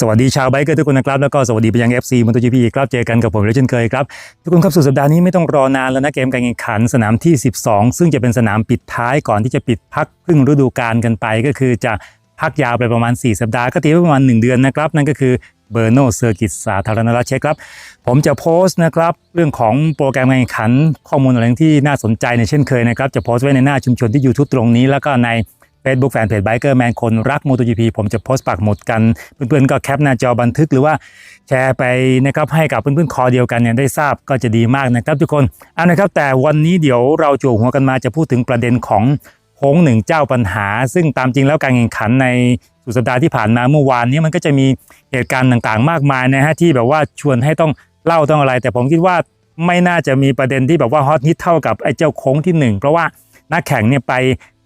สวัสดีชาวไบเกอร์ทุกคนนะครับ แล้วก็สวัสดีไปยัง FC มอเตอร์จีพีครับเจอกันกับผมเช่นเคยครับ ทุกคนครับสุดสัปดาห์นี้ไม่ต้องรอนานแล้วนะเกมการแข่งขันสนามที่ 12 ซึ่งจะเป็นสนามปิดท้ายก่อนที่จะปิดพักครึ่งฤดูกาลกันไป ก็คือจะพักยาวไปประมาณ 4 สัปดาห์ก็ตีไว้ประมาณ 1 เดือนนะครับ นั่นก็คือเบอร์โนเซอร์กิตสาธารณรัฐเช็กครับ ผมจะโพสต์นะครับ เรื่องของโปรแกรมการแข่งขัน ข้อมูลอะไรที่น่าสนใจในเช่นเคยนะครับจะโพสต์ไว้ในหน้าชุมชนที่ YouTube ตรงนี้แล้วก็ใน Facebook แฟนเพจ Biker Man คนรัก MotoGP ผมจะโพสต์ปักหมุดกัน เพื่อนๆก็แคปหน้าจอบันทึกหรือว่าแชร์ไปนะครับให้กับเพื่อนๆคอเดียวกันเนี่ยได้ทราบก็จะดีมากนะครับทุกคนเอานะครับแต่วันนี้เดี๋ยวเราจู่หัวกันมาจะพูดถึงประเด็นของโค้งหนึ่งเจ้าปัญหา ซึ่งตามจริงแล้วการแข่งขันในสุดสัปดาห์ที่ผ่านมาเมื่อวานนี้มันก็จะมีเหตุการณ์ต่างๆ มากมายนะฮะที่แบบว่าชวนให้ต้องเล่าต้องอะไร แต่ผมคิดว่าไม่น่าจะมีประเด็นที่แบบว่าฮอตฮิตเท่ากับไอ้เจ้าโค้งที่หนึ่งเพราะว่านักแข่งเนี่ยไป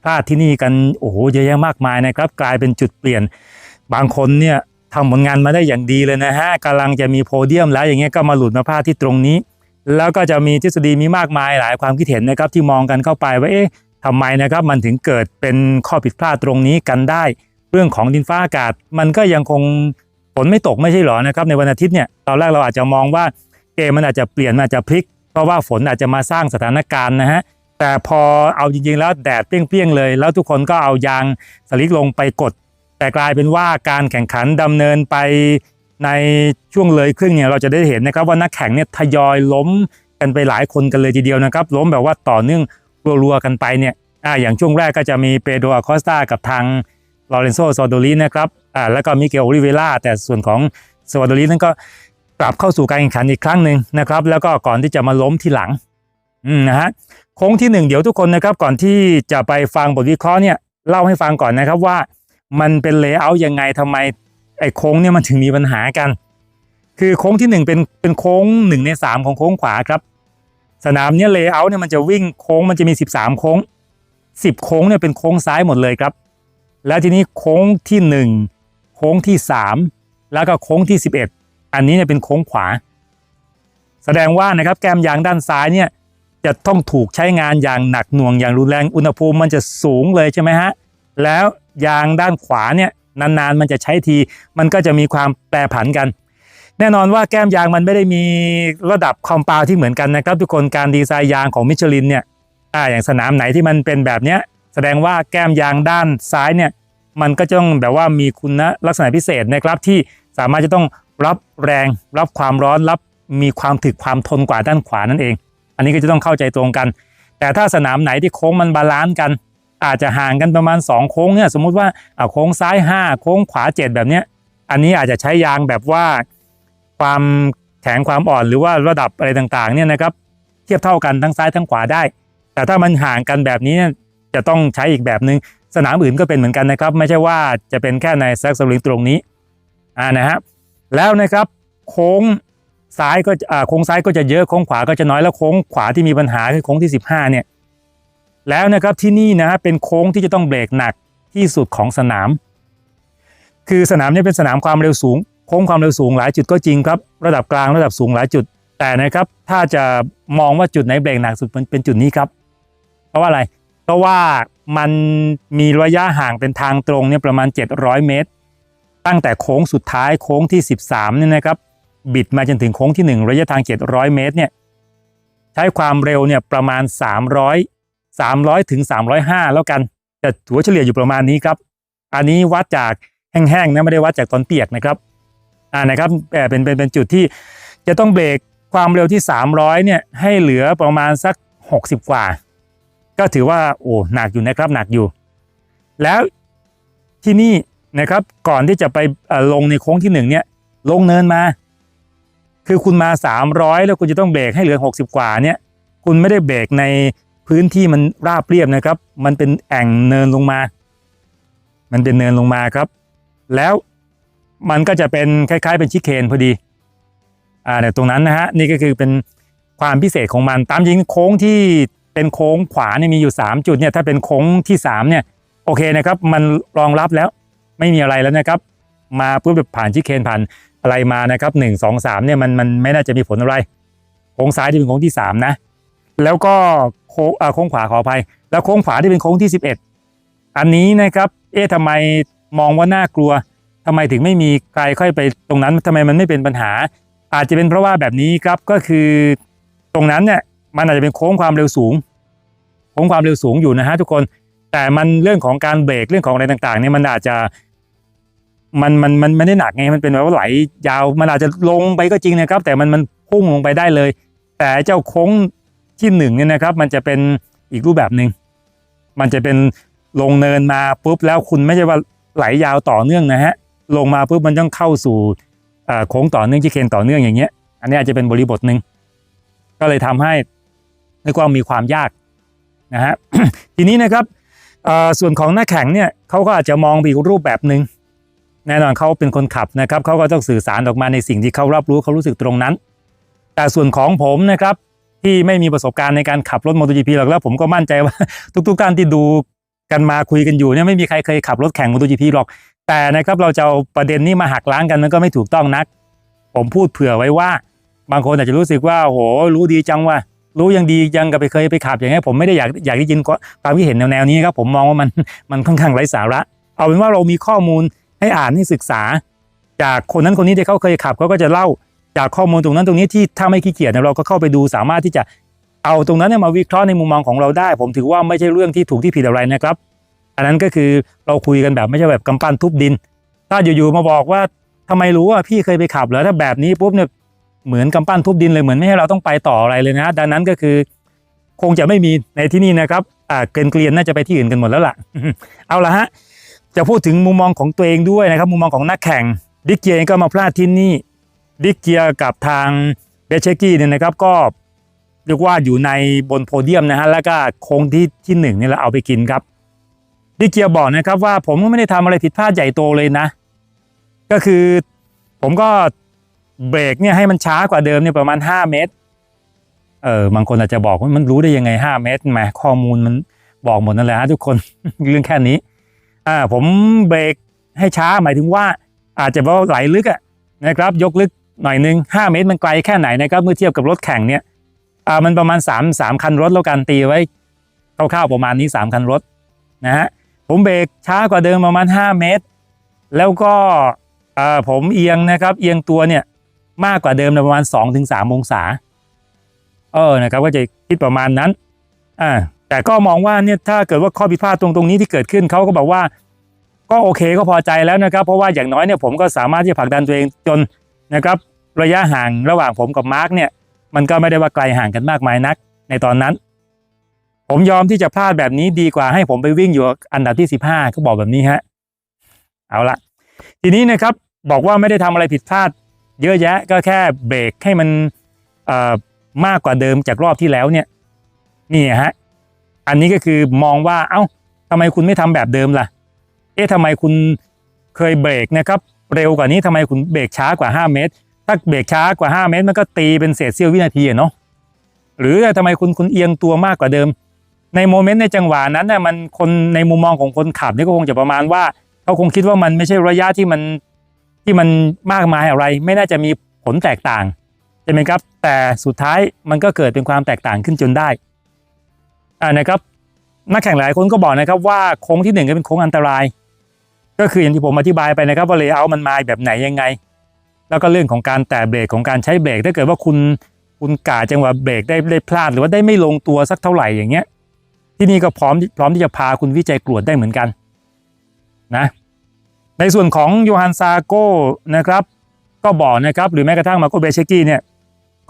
พลาดที่นี่กันโอ้โหเยอะแยะมากมายนะครับ กลายเป็นจุดเปลี่ยนบางคนเนี่ยทำผลงานมาได้อย่างดีเลยนะฮะกำลังจะมีโพเดียมแล้วอย่างเงี้ยก็มาหลุดมาพลาดที่ตรงนี้ แล้วก็จะมีทฤษฎีมีมากมายหลายความคิดเห็นนะครับที่มองกันเข้าไปว่าเอ๊ะทำไมนะครับมันถึงเกิดเป็นข้อผิดพลาดตรงนี้กันได้ เรื่องของดินฟ้าอากาศ มันก็ยังคงฝนไม่ตกไม่ใช่หรอนะครับในวันอาทิตย์เนี่ยตอนแรกเราอาจจะมองว่าเกมมันอาจจะเปลี่ยนอาจจะพลิก เพราะว่าฝนอาจจะมาสร้างสถานการณ์นะฮะ แต่พอเอาจริงๆแล้วแดดเปรี้ยงๆเลย แล้วทุกคนก็เอายางสลิกลงไปกด แต่กลายเป็นว่าการแข่งขันดำเนินไปในช่วงเลยครึ่งเนี่ยเราจะได้เห็นนะครับว่านักแข่งเนี่ยทยอยล้มกันไปหลายคนกันเลยทีเดียวนะครับ ล้มแบบว่าต่อเนื่องรัวๆกันไปเนี่ยอ่าอย่างช่วงแรกก็จะมีเปโดรอาคอสตากับทางลอเรนโซซอโดลีนะครับอ่าแล้วก็มิเกลโอลิเวล่าแต่ส่วนของซอโดลีนั้นก็กลับเข้าสู่การแข่งขันอีกครั้งหนึ่งนะครับ แล้วก็ก่อนที่จะมาล้มทีหลังอืมนะฮะ โค้งที่หนึ่งเดี๋ยวทุกคนนะครับก่อนที่จะไปฟังบทวิเคราะห์เนี่ยเล่าให้ฟังก่อนนะครับว่ามันเป็นเลเยอร์ยังไงทำไมไอ้โค้งเนี่ยมันถึงมีปัญหากัน คือโค้งที่หนึ่งเป็นเป็นโค้งหนึ่งในสามของโค้งขวาครับ สนามเนี่ยเลเยอร์เนี่ยมันจะวิ่งโค้งมันจะมี 13 โค้ง 10 โค้งเนี่ยเป็นโค้งซ้ายหมดเลยครับ แล้วทีนี้โค้งที่หนึ่งโค้งที่สามแล้วก็โค้งที่ 11 อันนี้เนี่ยเป็นโค้งขวา แสดงว่านะครับแกมยางด้านซ้ายเนี่ย จะต้องถูกใช้งานอย่างหนักหน่วงอย่างรุนแรงอุณหภูมิมันจะสูงเลยใช่ไหมฮะแล้วยางด้านขวาเนี่ยนานๆมันจะใช้ที มันก็จะมีความแปรผันกัน แน่นอนว่าแก้มยางมันไม่ได้มีระดับคอมเปาวที่เหมือนกันนะครับ ทุกคนการดีไซน์ยางของมิชลินเนี่ยอ่าอย่างสนามไหนที่มันเป็นแบบเนี้ยแสดงว่าแก้มยางด้านซ้ายเนี่ยมันก็จะต้องแบบว่ามีคุณลักษณะพิเศษนะครับที่สามารถจะต้องรับแรง รับความร้อนรับมีความถึกความทนกว่าด้านขวานั่นเอง อันนี้ก็จะต้องเข้าใจตรงกัน แต่ถ้าสนามไหนที่โค้งมันบาลานซ์กัน อาจจะห่างกันประมาณ 2 โค้งเนี่ยสมมุติว่าโค้งซ้าย 5 โค้งขวา 7 แบบเนี้ยอันนี้อาจจะใช้ยางแบบว่าความแข็งความอ่อนหรือว่าระดับอะไรต่างๆเนี่ยนะครับเทียบเท่ากันทั้งซ้ายทั้งขวาได้ แต่ถ้ามันห่างกันแบบนี้เนี่ยจะต้องใช้อีกแบบหนึง่งสนามอื่นก็เป็นเหมือนกันนะครับ ไม่ใช่ว่าจะเป็นแค่ในแซกสลิงตรงนี้อ่านะฮะแล้วนะครับโค้ง ซ้ายก็โค้งซ้ายก็จะเยอะโค้งขวาก็จะน้อยแล้วโค้งขวาที่มีปัญหาคือโค้งที่ 15เนี่ยแล้วนะครับที่นี่นะฮะเป็นโค้งที่จะต้องเบรกหนักที่สุดของสนาม คือสนามเนี้เป็นสนามความเร็วสูง โค้งความเร็วสูงหลายจุดก็จริงครับ ระดับกลางระดับสูงหลายจุด แต่นะครับถ้าจะมองว่าจุดไหนเบรกหนักสุดมันเป็นจุดนี้ครับ เพราะว่าอะไรเพราะว่ามันมีระยะห่างเป็นทางตรงเนี่ยประมาณ 700 เมตร ตั้งแต่โค้งสุดท้ายโค้งที่ 13เนี่ยนะครับ บิดมาจนถึงโค้งที่ 1 ระยะทาง 700 เมตรเนี่ยใช้ความเร็วเนี่ยประมาณ 300 300 ถึง 305 แล้วกันจะถัวเฉลี่ยอยู่ประมาณนี้ครับ อันนี้วัดจากแห้งๆนะไม่ได้วัดจากตอนเปียกนะครับอ่านะครับเอ่เป็นเป็นเป็นจุดที่จะต้องเบรกความเร็วที่ 300 เนี่ยให้เหลือประมาณสัก 60 กว่า ก็ถือว่าโอ้หนักอยู่นะครับหนักอยู่ แล้วที่นี่นะครับก่อนที่จะไปลงในโค้งที่หนึ่งเนี่ยลงเนินมา คือคุณมา 300 แล้วคุณจะต้องเบรกให้เหลือ 60 กว่าเนี่ย คุณไม่ได้เบรกในพื้นที่มันราบเรียบนะครับ มันเป็นแอ่งเนินลงมา มันเป็นเนินลงมาครับ แล้วมันก็จะเป็นคล้าย ๆ เป็นชิเคนพอดี อ่าเนี่ยตรงนั้นนะฮะนี่ก็คือเป็นความพิเศษของมัน ตามจริงโค้งที่เป็นโค้งขวาเนี่ยมีอยู่ 3 จุดเนี่ยถ้าเป็นโค้งที่3เนี่ยโอเคนะครับ มันรองรับแล้วไม่มีอะไรแล้วนะครับ มาปุ๊บแบบผ่านชิเคนผ่านอะไรมานะครับหนึ่งสองสามเนี่ยมันมันไม่น่าจะมีผลอะไรโค้งซ้ายที่เป็นโค้งที่สามนะ แล้วก็โค้งโค้งขวาขออภัย แล้วโค้งขวาที่เป็นโค้งที่สิบเอ็ดอันนี้นะครับเอ๊ะทำไมมองว่าน่ากลัวทำไมถึงไม่มีใครค่อยไปตรงนั้นทำไมมันไม่เป็นปัญหา อาจจะเป็นเพราะว่าแบบนี้ครับก็คือตรงนั้นเนี่ยมันอาจจะเป็นโค้งความเร็วสูงโค้งความเร็วสูงอยู่นะฮะทุกคนแต่มันเรื่องของการเบรกเรื่องของอะไรต่างๆเนี่ยมันอาจจะ มันมันมันไม่ได้หนักไงมันเป็นแบบว่าไหลยาวมันอาจจะลงไปก็จริงนะครับ แต่มันมันพุ่งลงไปได้เลย แต่เจ้าโค้งที่หนึ่งเนี่ยนะครับ มันจะเป็นอีกรูปแบบหนึ่งมันจะเป็นลงเนินมาปุ๊บแล้วคุณไม่ใช่ว่าไหลยาวต่อเนื่องนะฮะลงมาปุ๊บมันต้องเข้าสู่โค้งต่อเนื่องที่เคนต่อเนื่องอย่างเงี้ย อันนี้อาจจะเป็นบริบทหนึ่งก็เลยทำให้ในความมีความยากนะฮะทีนี้นะครับส่วนของหน้าแข่งเนี่ยเขาก็อาจจะมองไปอีกรูปแบบหนึ่ง แน่นอนเขาเป็นคนขับนะครับเขาก็ต้องสื่อสารออกมาในสิ่งที่เขารับรู้เขารู้สึกตรงนั้น แต่ส่วนของผมนะครับที่ไม่มีประสบการณ์ในการขับรถ MotoGP หรอกแล้วผมก็มั่นใจว่า ทุกๆการที่ดูกันมาคุยกันอยู่เนี่ยไม่มีใครเคยขับรถแข่ง MotoGP หรอก แต่นะครับเราจะเอาประเด็นนี้มาหักล้างกันมันก็ไม่ถูกต้องนัก ผมพูดเผื่อไว้ว่า บางคนอาจจะรู้สึกว่าโหรู้ดีจังว่า รู้ยังดียังกับไปเคยไปขับอย่างเงี้ยผมไม่ได้อยากอยากได้ยินความคิดเห็นแนวๆนี้ครับผมมองว่ามันมันค่อนข้างไร้สาระ เอาเป็นว่าเรามีข้อมูล ให้อ่านให้ศึกษา จากคนนั้นคนนี้ที่เขาเคยขับเขาก็จะเล่าจากข้อมูลตรงนั้นตรงนี้ที่ถ้าไม่ขี้เกียจเราก็เข้าไปดูสามารถที่จะเอาตรงนั้นมาวิเคราะห์ในมุมมองของเราได้ ผมถือว่าไม่ใช่เรื่องที่ถูกที่ผิดอะไรนะครับ อันนั้นก็คือเราคุยกันแบบไม่ใช่แบบกำปั้นทุบดิน ถ้าอยู่ๆมาบอกว่าทำไมรู้ว่าพี่เคยไปขับเหรอถ้าแบบนี้ปุ๊บเนี่ยเหมือนกำปั้นทุบดินเลยเหมือนไม่ให้เราต้องไปต่ออะไรเลยนะ ดังนั้นก็คือคงจะไม่มีในที่นี่นะครับอ่าเกรียนเกลียนน่าจะไปที่อื่นกันหมดแล้วล่ะ เอาละฮะ จะพูดถึงมุมมองของตัวเองด้วยนะครับ มุมมองของนักแข่งดิกเกียเองก็มาพลาดที่นี่ดิกเกียกับทางเบเชกี้เนี่ยนะครับก็เรียกว่าอยู่ในบนโพเดียมนะฮะแล้วก็โค้งที่ที่หนึ่งนี่แหละเอาไปกินครับดิเกียบอกนะครับว่าผมก็ไม่ได้ทำอะไรผิดพลาดใหญ่โตเลยนะ ก็คือผมก็เบรกเนี่ยให้มันช้ากว่าเดิมเนี่ยประมาณ 5 เมตรเออบางคนอาจจะบอกว่ามันรู้ได้ยังไง 5 เมตรแหมข้อมูลมันบอกหมดนั่นแหละฮะทุกคนเรื่องแค่นี้ อ่าผมเบรกให้ช้าหมายถึงว่า อาจจะว่าไหลลึกอะนะครับ ยกลึกหน่อยนึง 5 เมตรมันไกลแค่ไหนนะครับเมื่อเทียบกับรถแข่งเนี่ยอ่ามันประมาณ 3 3 คันรถแล้วกันตีไว้คร่าวๆประมาณนี้ 3 คันรถนะฮะผมเบรกช้ากว่าเดิมประมาณ 5 เมตร แล้วก็อ่อผมเอียงนะครับ เอียงตัวเนี่ยมากกว่าเดิมประมาณ 2-3 องศา เออนะครับก็จะคิดประมาณนั้นอ่า แต่ก็มองว่าเนี่ยถ้าเกิดว่าข้อผิดพลาดตรงตรงนี้ที่เกิดขึ้นเขาก็บอกว่า ก็โอเคก็พอใจแล้วนะครับ เพราะว่าอย่างน้อยเนี่ยผมก็สามารถที่จะผลักดันตัวเองจนนะครับระยะห่างระหว่างผมกับมาร์กเนี่ยมันก็ไม่ได้ว่าไกลห่างกันมากมายนัก ในตอนนั้น ผมยอมที่จะพลาดแบบนี้ดีกว่าให้ผมไปวิ่งอยู่อันดับที่สิบห้าก็บอกแบบนี้ฮะเอาละทีนี้นะครับบอกว่าไม่ได้ทำอะไรผิดพลาด เยอะแยะก็แค่เบรกให้มันมากกว่าเดิมจากรอบที่แล้วเนี่ยนี่ฮะ อันนี้ก็คือมองว่าเอ้าทำไมคุณไม่ทำแบบเดิมล่ะ เอ๊ะทำไมคุณเคยเบรกนะครับ เร็วกว่านี้ทำไมคุณเบรกช้ากว่า 5 เมตร ถ้าเบรกช้ากว่า 5 เมตร มันก็ตีเป็นเศษเสี้ยววินาทีอะเนาะหรือทำไมคุณคุณเอียงตัวมากกว่าเดิม ในโมเมนต์ในจังหวะนั้นน่ะมันคนในมุมมองของคนขับนี่ก็คงจะประมาณว่าเขาคงคิดว่ามันไม่ใช่ระยะที่มันที่มันมากมายอะไร ไม่น่าจะมีผลแตกต่างใช่ไหมครับ แต่สุดท้ายมันก็เกิดเป็นความแตกต่างขึ้นจนได้ อ่านะครับนักแข่งหลายคนก็บอกนะครับว่าโค้งที่หนึ่งก็เป็นโค้งอันตราย ก็คืออย่างที่ผมอธิบายไปนะครับว่าเลเยอร์มันมาแบบไหนยังไง แล้วก็เรื่องของการแตะเบรกของการใช้เบรกถ้าเกิดว่าคุณคุณกาจังหวะเบรกได้ได้พลาด หรือว่าได้ไม่ลงตัวสักเท่าไหร่อย่างเงี้ย ที่นี่ก็พร้อมพร้อมที่จะพาคุณวิจัยกรวดได้เหมือนกันนะในส่วนของโยฮันซาโก้นะครับ ก็บอกนะครับหรือแม้กระทั่งมาโกเบเชกี้เนี่ย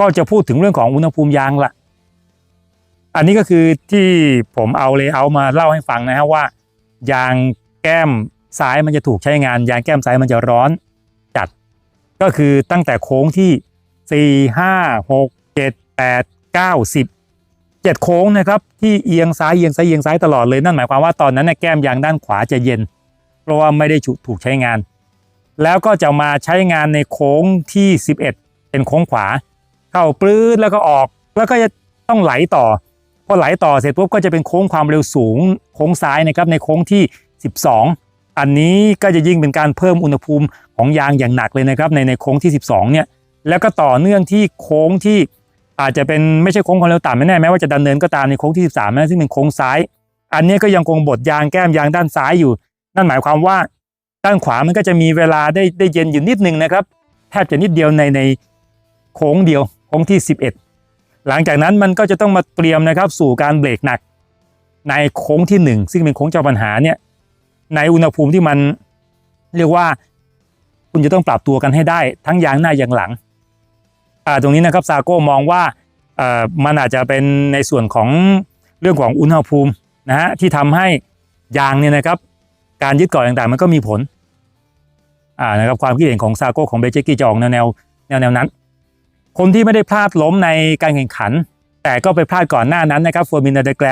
ก็จะพูดถึงเรื่องของอุณหภูมิยางละ อันนี้ก็คือที่ผมเอาเลเยอร์มาเล่าให้ฟังนะฮะว่า ยางแก้มซ้ายมันจะถูกใช้งาน ยางแก้มซ้ายมันจะร้อนจัด ก็คือตั้งแต่โค้งที่ 4 5 6 7 8 9 10 7 โค้งนะครับที่เอียงซ้ายเอียงซ้ายเอียงซ้ายตลอดเลยนั่นหมายความว่าตอนนั้นนะแก้มยางด้านขวาจะเย็น เพราะว่าไม่ได้ถูกใช้งาน แล้วก็จะมาใช้งานในโค้งที่ 11 เป็นโค้งขวา เข้าปลื้ดแล้วก็ออกแล้วก็จะต้องไหลต่อ พอไหลต่อเสร็จปุ๊บก็จะเป็นโค้งความเร็วสูง โค้งซ้ายนะครับในโค้งที่ 12 อันนี้ก็จะยิ่งเป็นการเพิ่มอุณหภูมิของยางอย่างหนักเลยนะครับ ในในโค้งที่ 12 เนี่ยแล้วก็ต่อเนื่องที่โค้งที่อาจจะเป็นไม่ใช่โค้งความเร็วต่ำไม่แน่แม้ว่าจะดันเนินก็ตามในโค้งที่ 13นะซึ่งเป็นโค้งซ้าย อันนี้ก็ยังคงบดยางแก้มยางด้านซ้ายอยู่ นั่นหมายความว่าด้านขวามันก็จะมีเวลาได้ได้เย็นอยู่นิดนึงนะครับ แทบจะนิดเดียวในในโค้งเดียวโค้งที่ 11 หลังจากนั้นมันก็จะต้องมาเตรียมนะครับสู่การเบรกหนัก ในโค้งที่ 1 ซึ่งเป็นโค้งเจ้าปัญหาเนี่ยในอุณหภูมิที่มันเรียกว่าคุณจะต้องปรับตัวกันให้ได้ทั้งยางหน้ายางหลังตรงนี้นะครับซาโก้มองว่ามันอาจจะเป็นในส่วนของเรื่องของอุณหภูมินะฮะที่ทำให้ยางเนี่ยนะครับ การยึดเกาะต่างๆ มันก็มีผลอ่านะครับความคิดเห็นของซาโก้ของเบเจกี้จะออกแนวแนวแนวแนวนั้น คนที่ไม่ได้พลาดล้มในการแข่งขัน แต่ก็ไปพลาดก่อนหน้านั้นนะครับเฟอร์มินเดแกล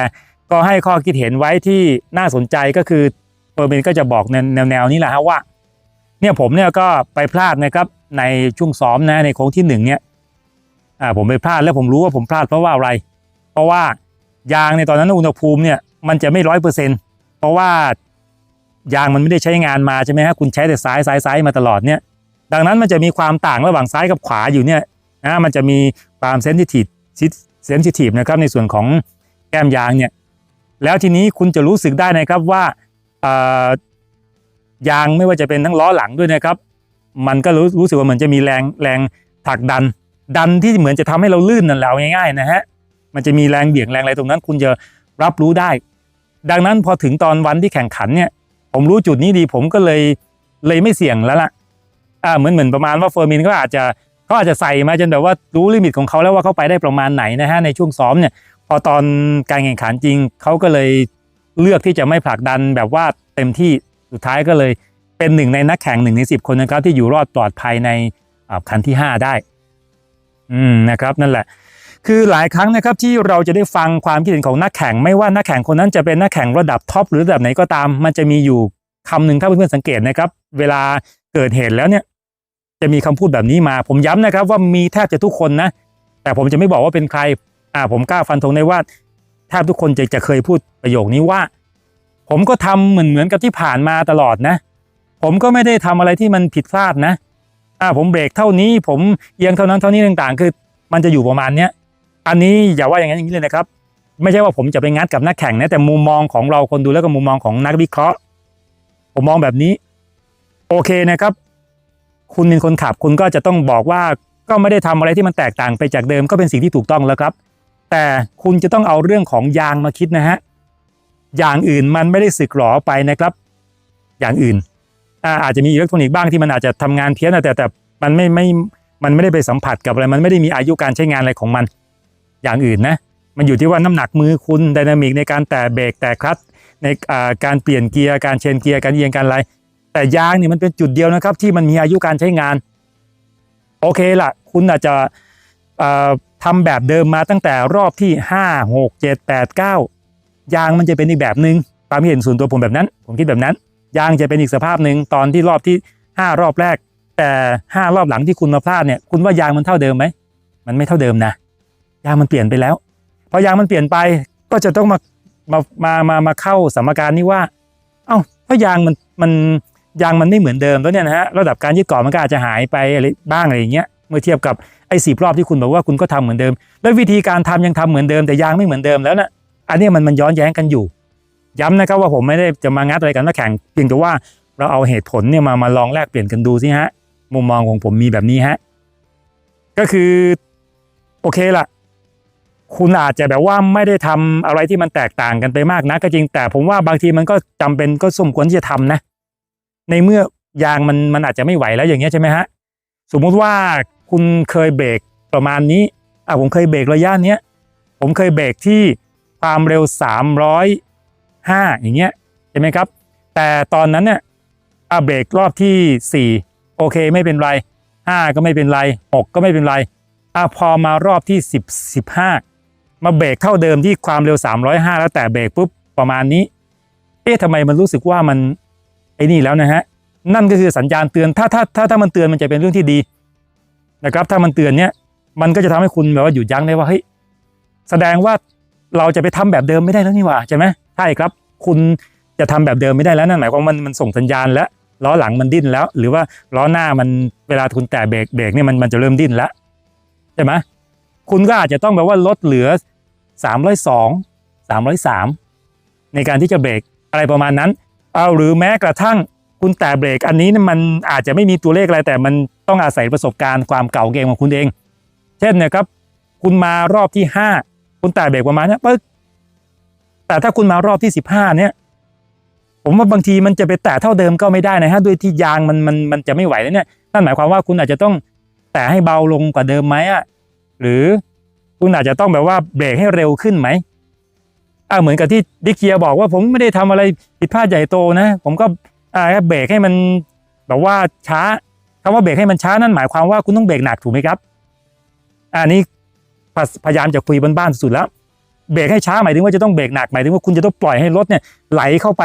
ก็ให้ข้อคิดเห็นไว้ที่น่าสนใจก็คือเฟอร์มินก็จะบอกแนวแนวแนวนี้แหละฮะว่าเนี่ยผมเนี่ยก็ไปพลาดนะครับในช่วงซ้อมนะในโค้งที่หนึ่งเนี่ยอ่าผมไปพลาดแล้วผมรู้ว่าผมพลาดเพราะว่าอะไร เพราะว่ายางในตอนนั้นอุณหภูมิเนี่ยมันจะไม่ร้อยเปอร์เซ็นต์เพราะว่ายางมันไม่ได้ใช้งานมาใช่ไหมฮะคุณใช้แต่ซ้ายซ้ายซ้ายมาตลอดเนี่ยดังนั้นมันจะมีความต่างระหว่างซ้ายกับขวาอยู่เนี่ย นะมันจะมีความเซนซิทีฟเซนซิทีฟนะครับในส่วนของแก้มยางเนี่ยแล้วทีนี้คุณจะรู้สึกได้นะครับว่าอ่อยางไม่ว่าจะเป็นทั้งล้อหลังด้วยนะครับ มันก็รู้รู้สึกว่าเหมือนจะมีแรงแรงผลักดัน ดันที่เหมือนจะทำให้เราลื่นนั่นแหละง่ายๆนะฮะมันจะมีแรงเบี่ยงแรงอะไรตรงนั้น คุณจะรับรู้ได้ ดังนั้นพอถึงตอนวันที่แข่งขันเนี่ย ผมรู้จุดนี้ดีผมก็เลยเลยไม่เสี่ยงแล้วล่ะอ่าเหมือนเหมือนประมาณว่าเฟอร์มินก็อาจจะ เขาอาจจะใส่มาจนแบบว่ารู้ลิมิตของเขาแล้วว่าเขาไปได้ประมาณไหนนะฮะในช่วงซ้อมเนี่ยพอตอนการแข่งขันจริงเขาก็เลยเลือกที่จะไม่ผลักดันแบบว่าเต็มที่สุดท้ายก็เลยเป็นหนึ่งในนักแข่งหนึ่งในสิบคนนะครับที่อยู่รอดปลอดภัยในคันที่ 5 ได้ อืมนะครับนั่นแหละ คือหลายครั้งนะครับที่เราจะได้ฟังความคิดเห็นของนักแข่ง ไม่ว่านักแข่งคนนั้นจะเป็นนักแข่งระดับท็อปหรือระดับไหนก็ตาม มันจะมีอยู่คำหนึ่งถ้าเพื่อนๆสังเกตนะครับ เวลาเกิดเหตุแล้วเนี่ย จะมีคำพูดแบบนี้มา ผมย้ำนะครับว่ามีแทบจะทุกคนนะ แต่ผมจะไม่บอกว่าเป็นใคร อ่า ผมกล้าฟันธงได้ว่าแทบทุกคนจะจะเคยพูดประโยคนี้ว่า ผมก็ทำเหมือนเหมือนกับที่ผ่านมาตลอดนะ ผมก็ไม่ได้ทำอะไรที่มันผิดพลาดนะ อ่า ผมเบรกเท่านี้ ผมเอียงเท่านั้นเท่านี้ต่างๆ คือ มันจะอยู่ประมาณเนี้ย อันนี้อย่าว่าอย่างนั้นอย่างนี้เลยนะครับ ไม่ใช่ว่าผมจะไปงัดกับนักแข่งนะ แต่มุมมองของเราคนดูแล้วก็มุมมองของนักวิเคราะห์ ผมมองแบบนี้ โอเคนะครับ คุณเป็นคนขับ คุณก็จะต้องบอกว่าก็ไม่ได้ทำอะไรที่มันแตกต่างไปจากเดิมก็เป็นสิ่งที่ถูกต้องแล้วครับ แต่คุณจะต้องเอาเรื่องของยางมาคิดนะฮะอย่างอื่นมันไม่ได้สึกหรอไปนะครับ อย่างอื่นอาจจะมีอิเล็กทรอนิกส์บ้างที่มันอาจจะทำงานเพี้ยนแต่แต่มันไม่ไม่มันไม่ได้ไปสัมผัสกับอะไร มันไม่ได้มีอายุการใช้งานอะไรของมัน อย่างอื่นนะ มันอยู่ที่ว่าน้ำหนักมือคุณไดนามิกในการแตะเบรกแตะคลัตช์ในอ่าการเปลี่ยนเกียร์การเชนเกียร์การเอียงการอะไร แต่ยางนี่มันเป็นจุดเดียวนะครับ ที่มันมีอายุการใช้งาน โอเคล่ะคุณอาจจะเอ่อทำแบบเดิมมาตั้งแต่รอบที่ 5 6 7 8 9 ยางมันจะเป็นอีกแบบหนึ่งความเห็นส่วนตัวผมแบบนั้น ผมคิดแบบนั้น ยางจะเป็นอีกสภาพหนึ่งตอนที่รอบที่ 5 รอบแรก แต่ 5 รอบหลังที่คุณมาพลาดเนี่ยคุณว่ายางมันเท่าเดิมไหมมันไม่เท่าเดิมนะยางมันเปลี่ยนไปแล้วพอยางมันเปลี่ยนไปก็จะต้องมามามามามาเข้าสมการนี้ว่า เอ้าเพราะยางมันมัน ยางมันไม่เหมือนเดิมแล้วเนี่ยนะฮะระดับการยึดเกาะมันก็อาจจะหายไปอะไรบ้างอะไรอย่างเงี้ยเมื่อเทียบกับไอ้สิบรอบที่คุณบอกว่าคุณก็ทำเหมือนเดิม แล้ววิธีการทำยังทำเหมือนเดิมแต่ยางไม่เหมือนเดิมแล้วนะอันนี้มันมันย้อนแย้งกันอยู่ ย้ำนะครับว่าผมไม่ได้จะมางัดอะไรกันนักแข่งเพียงแต่ว่าเราเอาเหตุผลเนี่ยมามาลองแลกเปลี่ยนกันดูสิฮะมุมมองของผมมีแบบนี้ฮะก็คือโอเคล่ะคุณอาจจะแบบว่าไม่ได้ทำอะไรที่มันแตกต่างกันไปมากนะก็จริงแต่ผมว่าบางทีมันก็จำเป็นก็สมควรที่จะทำนะ ในเมื่อยางมันมันอาจจะไม่ไหวแล้วอย่างเงี้ยใช่ไหมฮะสมมุติว่าคุณเคยเบรกประมาณนี้อะผมเคยเบรกระยะเนี้ยผมเคยเบรกที่ความเร็ว 305 อย่างเงี้ยใช่ไหมครับ แต่ตอนนั้นเนี่ยอะเบรกรอบที่ 4 โอเคไม่เป็นไร 5 ก็ไม่เป็นไร 6 ก็ไม่เป็นไรอะพอมารอบที่ 10 15 มาเบรกเท่าเดิมที่ความเร็ว 305 แล้วแต่เบรกปุ๊บประมาณนี้เอ๊ะทำไมมันรู้สึกว่ามัน ไอ้นี่แล้วนะฮะนั่นก็คือสัญญาณเตือนถ้าถ้าถ้าถ้ามันเตือนมันจะเป็นเรื่องที่ดีนะครับ ถ้ามันเตือนเนี้ยมันก็จะทำให้คุณแบบว่าหยุดยั้งได้ว่าเฮ้ยแสดงว่าเราจะไปทำแบบเดิมไม่ได้แล้วนี่หว่าใช่ไหมใช่ครับ คุณจะทำแบบเดิมไม่ได้แล้วนั่นหมายความว่ามันมันส่งสัญญาณแล้วล้อหลังมันดิ้นแล้ว หรือว่าล้อหน้ามันเวลาคุณแตะเบรกเบรกเนี่ยมันมันจะเริ่มดิ้นแล้วใช่ไหมคุณก็อาจจะต้องแบบว่าลดเหลือ 302 303 ในการที่จะเบรกอะไรประมาณนั้น เอาหรือแม้กระทั่งคุณแต่เบรกอันนี้มันอาจจะไม่มีตัวเลขอะไรแต่มันต้องอาศัยประสบการณ์ความเก่าเกมของคุณเอง เช่นนี่ยครับคุณมารอบที่ห้าคุณแต่เบรกประมาณนี้ปึ๊กแต่ถ้าคุณมารอบที่สิบห้าเนี่ย ผมว่าบางทีมันจะไปแตะเท่าเดิมก็ไม่ได้นะฮะด้วยที่ยางมันมันมันจะไม่ไหวแล้วเนี่ยนั่นหมายความว่าคุณอาจจะต้องแตะให้เบาลงกว่าเดิมไหมอะหรือคุณอาจจะต้องแบบว่าเบรกให้เร็วขึ้นไหม อ่าเหมือนกับที่ดิเกียบอกว่าผมไม่ได้ทำอะไรผิดพลาดใหญ่โตนะ ผมก็อ่าเบรกให้มันแบบว่าช้าคำว่าเบรกให้มันช้านั่นหมายความว่าคุณต้องเบรกหนักถูกไหมครับอันนี้พยายามจะคุยบ้านๆสุดแล้วเบรกให้ช้าหมายถึงว่าจะต้องเบรกหนักหมายถึงว่าคุณจะต้องปล่อยให้รถเนี่ยไหลเข้าไป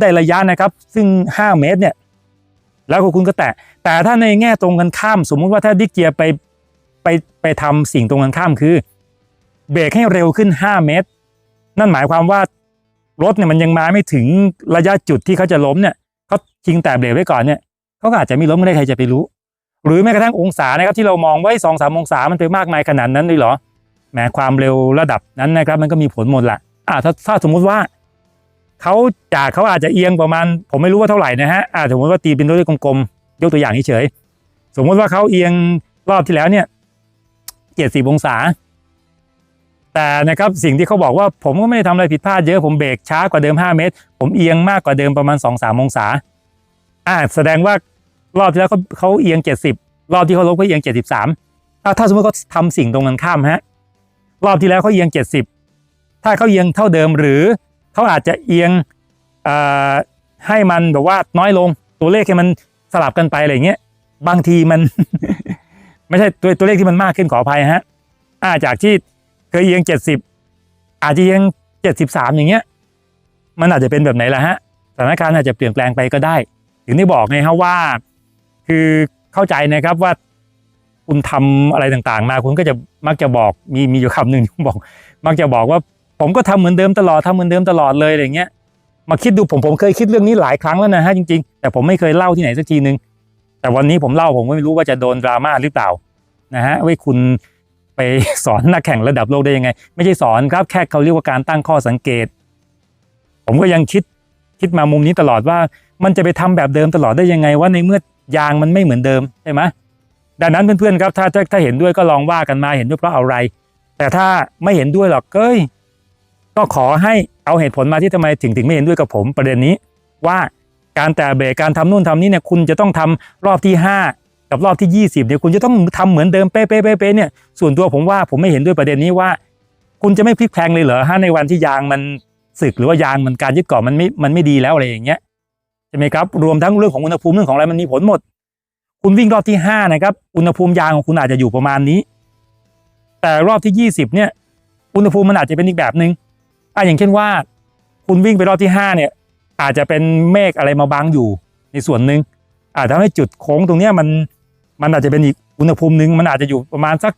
ได้ระยะนะครับ ซึ่ง 5 เมตรเนี่ย แล้วคุณก็แตะแต่ถ้าในแง่ตรงกันข้าม สมมุติว่าถ้าดิกเกียร์ไปไปไปทำสิ่งตรงกันข้ามคือ เบรกให้เร็วขึ้น 5 เมตร นั่นหมายความว่ารถเนี่ยมันยังมาไม่ถึงระยะจุดที่เขาจะล้มเนี่ยเขาชิงแต่เบรกไว้ก่อนเนี่ยเขาก็อาจจะไม่ล้มไม่ได้ใครจะไปรู้ หรือแม้กระทั่งองศานะครับที่เรามองไว้สองสามองศามันไปมากมายขนาดนั้นเลยเหรอแหมความเร็วระดับนั้นนะครับ มันก็มีผลหมดละอ่าถ้าถ้าสมมุติว่าเขาจากเขาอาจจะเอียงประมาณ ผมไม่รู้ว่าเท่าไหร่นะฮะอ่าสมมติว่าตีเป็นตัวเลขกลมๆยกตัวอย่างเฉยสมมติว่าเขาเอียงรอบที่แล้วเนี่ยเจ็ดสิบองศา แต่นะครับสิ่งที่เขาบอกว่าผมก็ไม่ได้ทำอะไรผิดพลาดเยอะผมเบรกช้ากว่าเดิม 5 เมตร ผมเอียงมากกว่าเดิมประมาณ 2-3 องศาอ่าแสดงว่ารอบที่แล้วเขาเขาเอียง 70 รอบที่เขาลบเขาเอียง 73ถ้าถ้าสมมติเขาทำสิ่งตรงกันข้ามฮะรอบที่แล้วเขาเอียง 70 ถ้าเขาเอียงเท่าเดิมหรือเขาอาจจะเอียงให้มันแบบว่าน้อยลงตัวเลขให้มันสลับกันไปอะไรเงี้ยบางทีมัน ไม่ใช่ตัวตัวเลขที่มันมากขึ้นขออภัยฮะอ่าจากที่ เคยเอียง70อาจจะเอียง73อย่างเงี้ย มันอาจจะเป็นแบบไหนล่ะฮะสถานการณ์อาจจะเปลี่ยนแปลงไปก็ได้ ถึงได้บอกไงฮะว่า คือเข้าใจนะครับว่าคุณทำอะไรต่างๆ มาคุณก็จะมักจะบอกมีมีอยู่คำหนึ่งที่ผมบอก มักจะบอกว่าผมก็ทำเหมือนเดิมตลอดทำเหมือนเดิมตลอดเลยอะไรอย่างเงี้ยมาคิดดูผมผมเคยคิดเรื่องนี้หลายครั้งแล้วนะฮะจริงๆ แต่ผมไม่เคยเล่าที่ไหนสักทีนึงแต่วันนี้ผมเล่าผมไม่รู้ว่าจะโดนดราม่าหรือเปล่านะฮะว่าคุณ ไปสอนนักแข่งระดับโลกได้ยังไง ไม่ใช่สอนครับแค่เขาเรียกว่าการตั้งข้อสังเกต ผมก็ยังคิดคิดมามุมนี้ตลอดว่า มันจะไปทำแบบเดิมตลอดได้ยังไง ว่าในเมื่อยางมันไม่เหมือนเดิมใช่ไหมดังนั้นเพื่อนๆครับถ้าถ้าถ้าเห็นด้วยก็ลองว่ากันมาเห็นด้วยเพราะอะไร แต่ถ้าไม่เห็นด้วยหรอกเก้ยก็ขอให้เอาเหตุผลมาที่ทำไมถึงถึงไม่เห็นด้วยกับผมประเด็นนี้ ว่าการแต่เบรกการทำนู่นทำนี่เนี่ยคุณจะต้องทำรอบที่ 5 กับรอบที่ 20เนี่ยคุณจะต้องทำเหมือนเดิมเป๊ะเป๊ะเป๊ะเนี่ยส่วนตัวผมว่าผมไม่เห็นด้วยประเด็นนี้ว่า คุณจะไม่พลิกแพลงเลยเหรอฮะในวันที่ยางมันสึกหรือว่ายางมันการยึดเกาะมันไม่มันไม่ดีแล้วอะไรอย่างเงี้ยใช่ไหมครับรวมทั้งเรื่องของอุณหภูมิเรื่องของอะไรมันมีผลหมด คุณวิ่งรอบที่5นะครับอุณหภูมิยางของคุณอาจจะอยู่ประมาณนี้ แต่รอบที่ 20เนี่ยอุณหภูมิมันอาจจะเป็นอีกแบบหนึง่งอะอย่างเช่นว่า คุณวิ่งไปรอบที่ห้าเนี่ยอาจจะเป็นเมฆอะไรมาบังอยู่ในส่วนหนึ่งอาจจะทำให้จุดโค้งตรงเนี้ยมัน มันอาจจะเป็นอีกอุณหภูมิหนึ่งมันอาจจะอยู่ประมาณสัก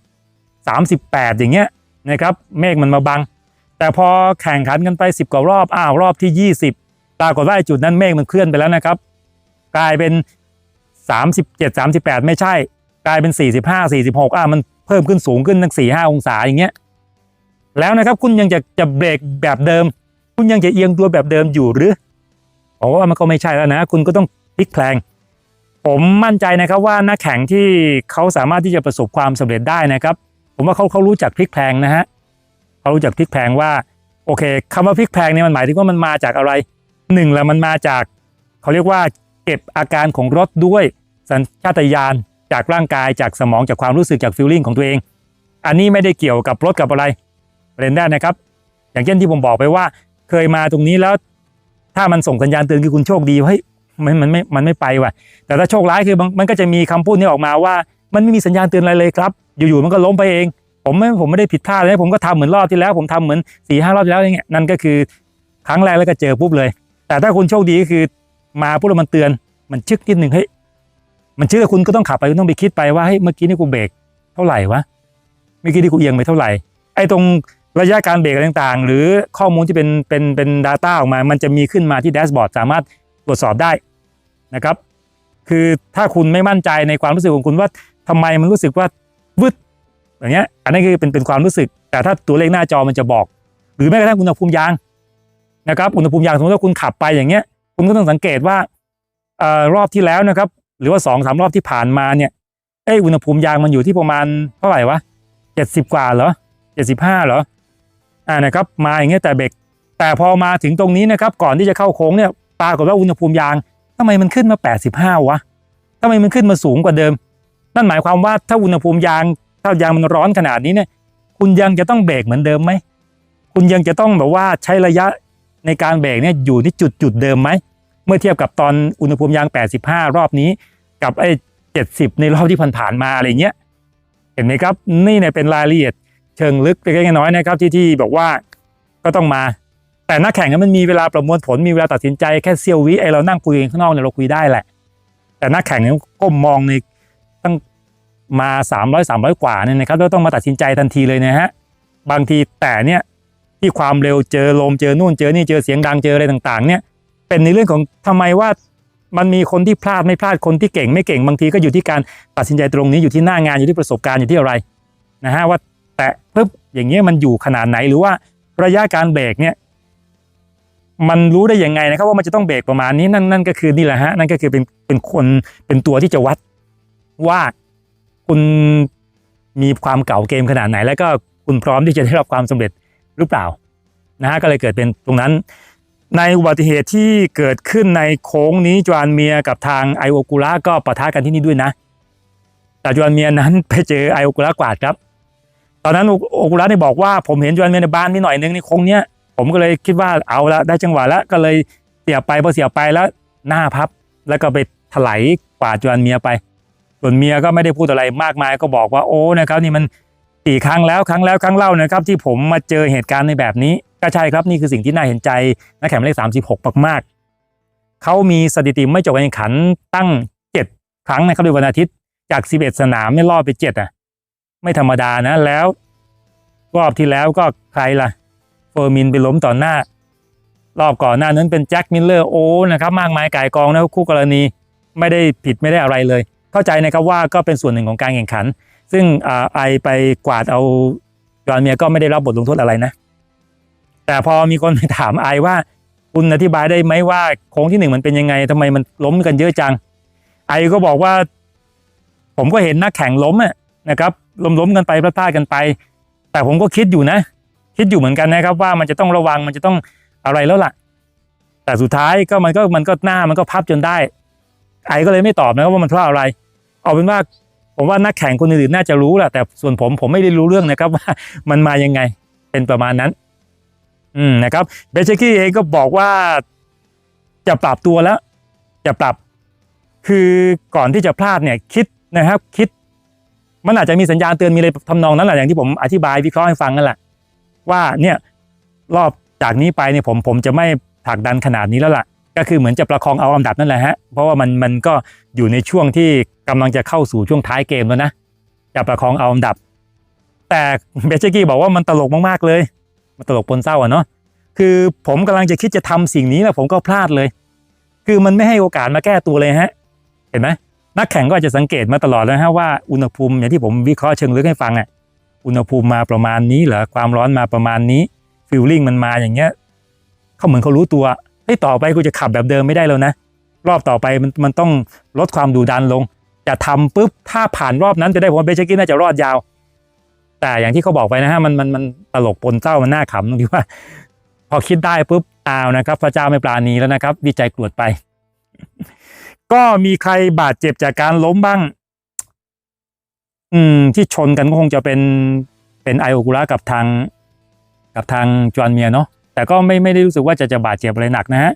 38 อย่างเงี้ยนะครับเมฆมันมาบัง แต่พอแข่งขันกันไป 10 กว่ารอบอ้าวรอบที่ 20 ปรากฏว่าไอจุดนั้นเมฆมันเคลื่อนไปแล้วนะครับ กลายเป็น 37 38 ไม่ใช่ กลายเป็น 45 46อะมันเพิ่มขึ้นสูงขึ้นตั้ง4 5องศาอย่างเงี้ยแล้วนะครับคุณยังจะจะเบรกแบบเดิม คุณยังจะเอียงตัวแบบเดิมอยู่หรือผมว่ามันก็ไม่ใช่แล้วนะ คุณก็ต้องพลิกแพลง ผมมั่นใจนะครับว่านักแข่งที่เขาสามารถที่จะประสบความสำเร็จได้นะครับ ผมว่าเขาเขารู้จักพลิกแพลงนะฮะเขารู้จักพลิกแพลงว่าโอเคคำว่าพลิกแพลงเนี่ยมันหมายถึงว่ามันมาจากอะไรหนึ่งแล้วมันมาจากเขาเรียกว่าเก็บอาการของรถด้วยสัญชาตญาณจากร่างกายจากสมองจากความรู้สึกจากฟีลลิ่งของตัวเอง อันนี้ไม่ได้เกี่ยวกับรถกับอะไรประเด็นได้นะครับ อย่างเช่นที่ผมบอกไปว่า เคยมาตรงนี้แล้ว ถ้ามันส่งสัญญาณเตือนคือคุณโชคดีเฮ้ย มันมันไม่มันไม่ไปว่ะ แต่ถ้าโชคร้ายคือมันก็จะมีคำพูดนี้ออกมาว่า มันไม่มีสัญญาณเตือนอะไรเลยครับ อยู่ๆมันก็ล้มไปเอง ผมไม่ผมไม่ได้ผิดพลาดเลยผมก็ทำเหมือนรอบที่แล้ว ผมทำเหมือนสี่ห้ารอบที่แล้วอย่างเงี้ยนั่นก็คือครั้งแรกแล้วก็เจอปุ๊บเลย แต่ถ้าคุณโชคดีก็คือมาปุ๊บแล้วมันเตือน มันชึกนิดหนึ่งเฮ้ยมันชึกแล้วคุณก็ต้องขับไปคุณต้องไปคิดไปว่าเฮ้ยเมื่อกี้นี่กูเบรกเท่าไหร่วะเมื่อกี้นี่กูเอียงไปเท่าไหร่ไอ้ตรงระยะการเบรกต่างๆ หรือข้อมูลที่เป็นเป็นเป็น Data ออกมา มันจะมีขึ้นมาที่แดชบอร์ดสามารถ ตรวจสอบได้นะครับ คือถ้าคุณไม่มั่นใจในความรู้สึกของคุณว่าทำไมมันรู้สึกว่าวึดอย่างเงี้ยอันนั้นคือเป็นเป็นความรู้สึก แต่ถ้าตัวเลขหน้าจอมันจะบอก หรือแม้กระทั่งอุณหภูมิยางนะครับอุณหภูมิยางสมมติว่าคุณขับไปอย่างเงี้ย คุณก็ต้องสังเกตว่าเอ่อรอบที่แล้วนะครับ หรือว่าสองสามรอบที่ผ่านมาเนี่ยเอ้ยอุณหภูมิยางมันอยู่ที่ประมาณเท่าไหร่วะเจ็ดสิบกว่าเหรอเจ็ดสิบห้าเหรออ่านะครับมาอย่างเงี้ยแต่เบรกแต่พอมาถึงตรงนี้นะครับ ก่อนที่จะเข้าโค้งเนี่ย ปรากฏว่าอุณหภูมิยางทำไมมันขึ้นมาแปดสิบห้าวะทำไมมันขึ้นมาสูงกว่าเดิม นั่นหมายความว่าถ้าอุณหภูมิยางถ้ายางมันร้อนขนาดนี้เนี่ย คุณยังจะต้องเบรกเหมือนเดิมไหม คุณยังจะต้องแบบว่าใช้ระยะในการเบรกเนี่ยอยู่ที่จุดจุดเดิมไหม เมื่อเทียบกับตอนอุณหภูมิยาง 85 รอบนี้ กับไอ้ 70 ในรอบที่ผ่านๆมาอะไรเงี้ย เห็นไหมครับ นี่เนี่ยเป็นรายละเอียดเชิงลึกเล็กน้อยนะครับที่ที่บอกว่าก็ต้องมา แต่นักแข่งนั้นมันมีเวลาประมวลผลมีเวลาตัดสินใจแค่เซียววิไอเรานั่งคุยกันข้างนอกเนี่ยเราคุยได้แหละ แต่นักแข่งเนี่ยก้มมองในตั้งมา 300 300 กว่าเนี่ยนะครับแล้วต้องมาตัดสินใจทันทีเลยนะฮะบางทีแต่เนี่ยที่ความเร็วเจอลมเจอนู่นเจอนี่เจอเสียงดังเจออะไรต่างๆ เนี่ย เป็นในเรื่องของทำไมว่ามันมีคนที่พลาดไม่พลาดคนที่เก่งไม่เก่งบางทีก็อยู่ที่การตัดสินใจตรงนี้อยู่ที่หน้างานอยู่ที่ประสบการณ์อยู่ที่อะไรนะฮะว่าแตะปุ๊บอย่างเงี้ยมันอยู่ขนาดไหนหรือว่าระยะการเบรกเนี่ย มันรู้ได้ยังไงนะครับว่ามันจะต้องเบรกประมาณนี้นั่นนั่นก็คือนี่แหละฮะนั่นก็คือเป็นเป็นคนเป็นตัวที่จะวัดว่าคุณมีความเก่าเกมขนาดไหน แล้วก็คุณพร้อมที่จะได้รับความสำเร็จหรือเปล่านะฮะก็เลยเกิดเป็นตรงนั้น ในอุบัติเหตุที่เกิดขึ้นในโค้งนี้จวนเมียกับทางไอโอกุระก็ปะทะกันที่นี่ด้วยนะ แต่จวนเมียนั้นไปเจอไอโอกุระกวาดครับ ตอนนั้นโอกุระเนี่ยบอกว่าผมเห็นจวนเมียในบ้านนิดหน่อยนึงในโค้งเนี้ย ผมก็เลยคิดว่าเอาละได้จังหวะแล้วก็เลยเสียไปพอเสียไปแล้วหน้าพับ แล้วก็ไปถลายกวาดจวนเมียไป ส่วนเมียก็ไม่ได้พูดอะไรมากมายก็บอกว่าโอ้นะครับนี่มันกี่ครั้งแล้วครั้งแล้วครั้งเล่านะครับที่ผมมาเจอเหตุการณ์ในแบบนี้ก็ใช่ครับนี่คือสิ่งที่น่าเห็นใจนักแข่งหมายเลขสามสิบหกมากๆเขามีสถิติไม่จบการแข่งขันตั้งเจ็ดครั้งนะครับในวันอาทิตย์จากสิบเอ็ดสนามเนี่รอบไปเจ็ดอะไม่ธรรมดานะแล้ว รอบที่แล้วก็ใครล่ะ เฟอร์มินไปล้มต่อหน้า รอบก่อนหน้านั้นเป็นแจ็คมิลเลอร์โอ้นะครับมากมายก่ายกองนะคู่กรณีไม่ได้ผิดไม่ได้อะไรเลย เข้าใจนะครับว่าก็เป็นส่วนหนึ่งของการแข่งขัน ซึ่งไอไปกวาดเอาจอห์นเมียก็ไม่ได้รับบทลงโทษอะไรนะ แต่พอมีคนไปถามไอว่าคุณอธิบายได้ไหมว่าโค้งที่หนึ่งมันเป็นยังไงทำไมมันล้มกันเยอะจัง ไอก็บอกว่า ผมก็เห็นนักแข่งล้มอะนะครับล้มล้มกันไปพลาดๆกันไป แต่ผมก็คิดอยู่นะ คิดอยู่เหมือนกันนะครับว่ามันจะต้องระวังมันจะต้องอะไรแล้วล่ะ แต่สุดท้ายก็มันก็มันก็หน้ามันก็พับจนได้ ไอก็เลยไม่ตอบนะครับว่ามันเพราะอะไร เอาเป็นว่าผมว่านักแข่งคนอื่นๆน่าจะรู้แหละแต่ส่วนผมผมไม่ได้รู้เรื่องนะครับว่ามันมายังไงเป็นประมาณนั้น อืมนะครับเบเชกี้เองก็บอกว่าจะปรับตัวแล้ว จะปรับ คือก่อนที่จะพลาดเนี่ยคิดนะครับ คิด มันอาจจะมีสัญญาณเตือนมีอะไรทำนองนั้นแหละอย่างที่ผมอธิบายวิเคราะห์ให้ฟังนั่นแหละ ว่าเนี่ยรอบจากนี้ไปเนี่ยผมผมจะไม่ผลักดันขนาดนี้แล้วล่ะ ก็คือเหมือนจะประคองเอาอันดับนั่นแหละฮะเพราะว่ามันมันก็อยู่ในช่วงที่กำลังจะเข้าสู่ช่วงท้ายเกมแล้วนะจะประคองเอาอันดับ แต่เบเชกี้บอกว่ามันตลกมากๆเลย มันตลกปนเศร้าอะเนาะคือผมกำลังจะคิดจะทำสิ่งนี้แล้วผมก็พลาดเลย คือมันไม่ให้โอกาสมาแก้ตัวเลยฮะ เห็นไหมนักแข่งก็จจะสังเกตมาตลอดแล้วฮะว่าอุณหภูมิอย่างที่ผมวิเคราะห์เชิงลึกให้ฟังอะ อุณหภูมิมาประมาณนี้เหรอความร้อนมาประมาณนี้ฟิลลิ่งมันมาอย่างเงี้ยเขาเหมือนเขารู้ตัวเฮ้ยต่อไปกูจะขับแบบเดิมไม่ได้แล้วนะ รอบต่อไปมันมันต้องลดความดุดันลง จะทำปุ๊บถ้าผ่านรอบนั้นจะได้ผมเบเชกินน่าจะรอดยาว แต่อย่างที่เขาบอกไปนะฮะมันมันมันตลกปนเศร้ามันน่าขำตรงที่ว่า พอคิดได้ปุ๊บอ้าวนะครับ พระเจ้าไม่ปราณีแล้วนะครับ ดีใจกรวดไป ก็มีใครบาดเจ็บจากการล้มบ้าง อืม ที่ชนกันก็คงจะเป็นเป็นไอโอกุระกับทางกับทางจวนเมียเนาะแต่ก็ไม่ไม่ได้รู้สึกว่าจะจะบาดเจ็บอะไรหนักนะฮะ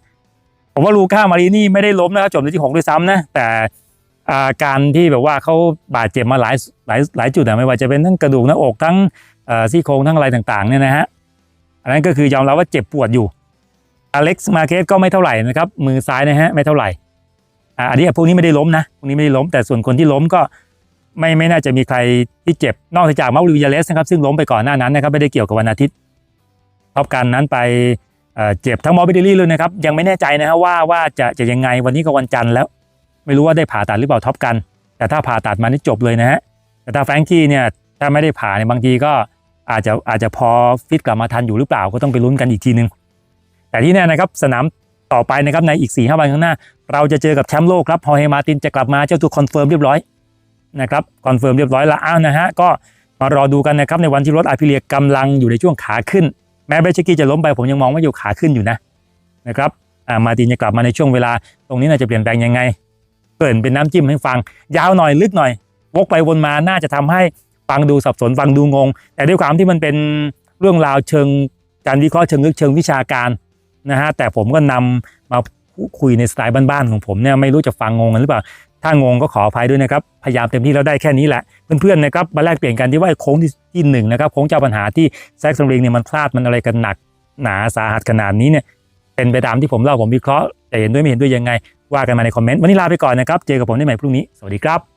ผมว่าลูก้ามารีนี่ไม่ได้ล้มนะครับจบในที่หกด้วยซ้ำนะแต่อาการที่แบบว่าเขาบาดเจ็บมาหลายหลายหลายจุดอะไม่ว่าจะเป็นทั้งกระดูกหน้าอกทั้งซี่โครงทั้งอะไรต่างๆเนี่ยนะฮะอันนั้นก็คือยอมรับว่าเจ็บปวดอยู่อเล็กซ์มาเคสก็ไม่เท่าไหร่นะครับมือซ้ายนะฮะไม่เท่าไหร่อันนี้พวกนี้ไม่ได้ล้มนะพวกนี้ไม่ได้ล้มแต่ส่วนคนที่ล้มก็ ไม่ไม่น่าจะมีใครที่เจ็บนอกจากมาริวิยาเลสนะครับซึ่งล้มไปก่อนหน้านั้นนะครับไม่ได้เกี่ยวกับวันอาทิตย์ท็อปกันนั้นไปเจ็บทั้งมอร์บิเดลี่เลยนะครับยังไม่แน่ใจนะครับว่าว่าจะจะยังไงวันนี้ก็วันจันทร์แล้ว ไม่รู้ว่าได้ผ่าตัดหรือเปล่าท็อปกัน แต่ถ้าผ่าตัดมานี่จบเลยนะฮะแต่ถ้าแฟรงกี้เนี่ยถ้าไม่ได้ผ่าเนี่ยบางทีก็อาจจะอาจจะพอฟิตกลับมาทันอยู่หรือเปล่าก็ต้องไปลุ้นกันอีกทีนึง แต่ที่แน่นะครับสนามต่อไปนะครับในอีก4ี่ห้าวันข้างหน้า เราจะเจอกับแชมป์โลกครับฮอเฮมาตินจะกลับมาเจ้าตัวคอนเฟิร์มเรียบร้อย นะครับคอนเฟิร์มเรียบร้อยแล้วอ้าวนะฮะก็มารอดูกันนะครับในวันที่รถอาพิเลียกำลังอยู่ในช่วงขาขึ้น แม้เบชกี้จะล้มไปผมยังมองว่าอยู่ขาขึ้นอยู่นะนะครับมาตินจะกลับมาในช่วงเวลา ตรงนี้น่าจะเปลี่ยนแปลงยังไงเกินเป็นน้ำจิ้มให้ฟัง ยาวหน่อยลึกหน่อยวกไปวนมาน่าจะทำให้ฟังดูสับสนฟังดูงง แต่ด้วยความที่มันเป็นเรื่องราวเชิงการวิเคราะห์เชิงลึกเชิงวิชาการนะฮะแต่ผมก็นำมาคุยในสไตล์บ้านๆของผมเนี่ยไม่รู้จะฟังงงกันหรือเปล่าถ้างงก็ขออภัยด้วยนะครับ พยายามเต็มที่แล้วได้แค่นี้แหละ เพื่อนๆนะครับมาแลกเปลี่ยนกันที่ว่าโค้งที่ที่หนึ่งนะครับโค้งเจ้าปัญหาที่แซกซัมริงเนี่ยมันพลาดมันอะไรกันหนักหนาสาหัสขนาดนี้เนี่ยเป็นไปตามที่ผมเล่าผมวิเคราะห์แต่เห็นด้วยไม่เห็นด้วยยังไงว่ากันมาในคอมเมนต์วันนี้ลาไปก่อนนะครับเจอกับผมได้ใหม่พรุ่งนี้สวัสดีครับ